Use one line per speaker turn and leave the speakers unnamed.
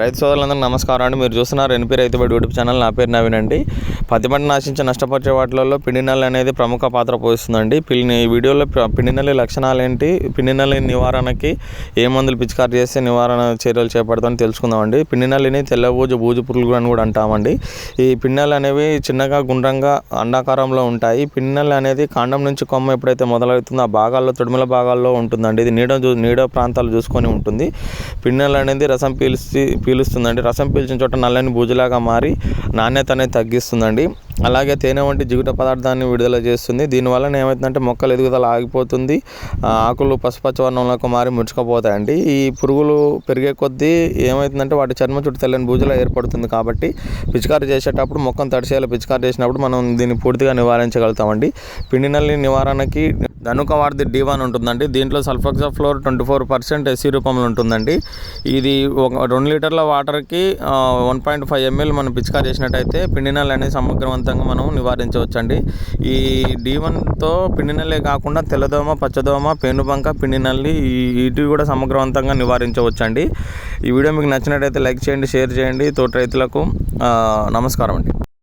రైతు సోదరులందరూ నమస్కారం అండి. మీరు చూస్తున్నారు ఎన్పీ రైతు బడి యూట్యూబ్ ఛానల్. నా పేరు నవీన్ అండి. పత్తి పంట నాశించే నష్టపరిచే వాటిలలో పిండినల్లి అనేది ప్రముఖ పాత్ర పోషిస్తుందండి. పిల్లి ఈ వీడియోలో పిండినల్లి లక్షణాలు ఏంటి పిండినల్లి నివారణకి ఏ మందులు పిచికారి చేస్తే నివారణ చర్యలు చేపడతామని తెలుసుకుందామండి. పిండినల్లిని తెల్లబూజు బూజు పురుగులు అని కూడా అంటామండి. ఈ పిండినల్లి అనేవి చిన్నగా గుండ్రంగా అండాకారంలో ఉంటాయి. పిండినల్లి అనేది కాండం నుంచి కొమ్మ ఎప్పుడైతే మొదలవుతుందో ఆ భాగాల్లో తొడిమల భాగాల్లో ఉంటుందండి. ఇది నీడ చూ- నీడ ప్రాంతాలు చూసుకొని ఉంటుంది. పిండి అనేది రసం పీల్చి పీలుస్తుందండి. రసం పీల్చిన చోట నల్లని బూజులాగా మారి నాణ్యత అనేది తగ్గిస్తుందండి. అలాగే తేనె వంటి జిగుట పదార్థాన్ని విడుదల చేస్తుంది. దీనివల్ల ఏమవుతుందంటే మొక్కల ఎదుగుదల ఆగిపోతుంది. ఆకులు పసుపచ్చ వర్ణంలోకి మారి ముడుచుకుపోతాయండి. ఈ పురుగులు పెరిగే కొద్దీ ఏమవుతుందంటే వాటి చర్మ చుట్టూ తెల్లని బూజుల ఏర్పడుతుంది కాబట్టి పిచికారి చేసేటప్పుడు మొక్కను తడిచేలా పిచికారి చేసినప్పుడు మనం దీన్ని పూర్తిగా నివారించగలుగుతామండి. పిండి నల్లి నివారణకి ధనుక వాడిది డి వన్ ఉంటుందండి. దీంట్లో sulfoxaflor twenty four percent SC రూపంలో ఉంటుందండి. ఇది ఒక రెండు లీటర్ల వాటర్కి వన్ పాయింట్ ఫైవ్ ఎంఎల్ మనం పిచికారి చేసినట్టయితే పిండినల్ అనేది సమగ్రవంతంగా మనం నివారించవచ్చండి. ఈ డి వన్తో పిండినలే కాకుండా తెల్లదోమ పచ్చదోమ పేనుబంక పిండినల్లి ఇటు కూడా సమగ్రవంతంగా నివారించవచ్చండి. ఈ వీడియో మీకు నచ్చినట్టయితే లైక్ చేయండి షేర్ చేయండి. తోటి రైతులకు నమస్కారం అండి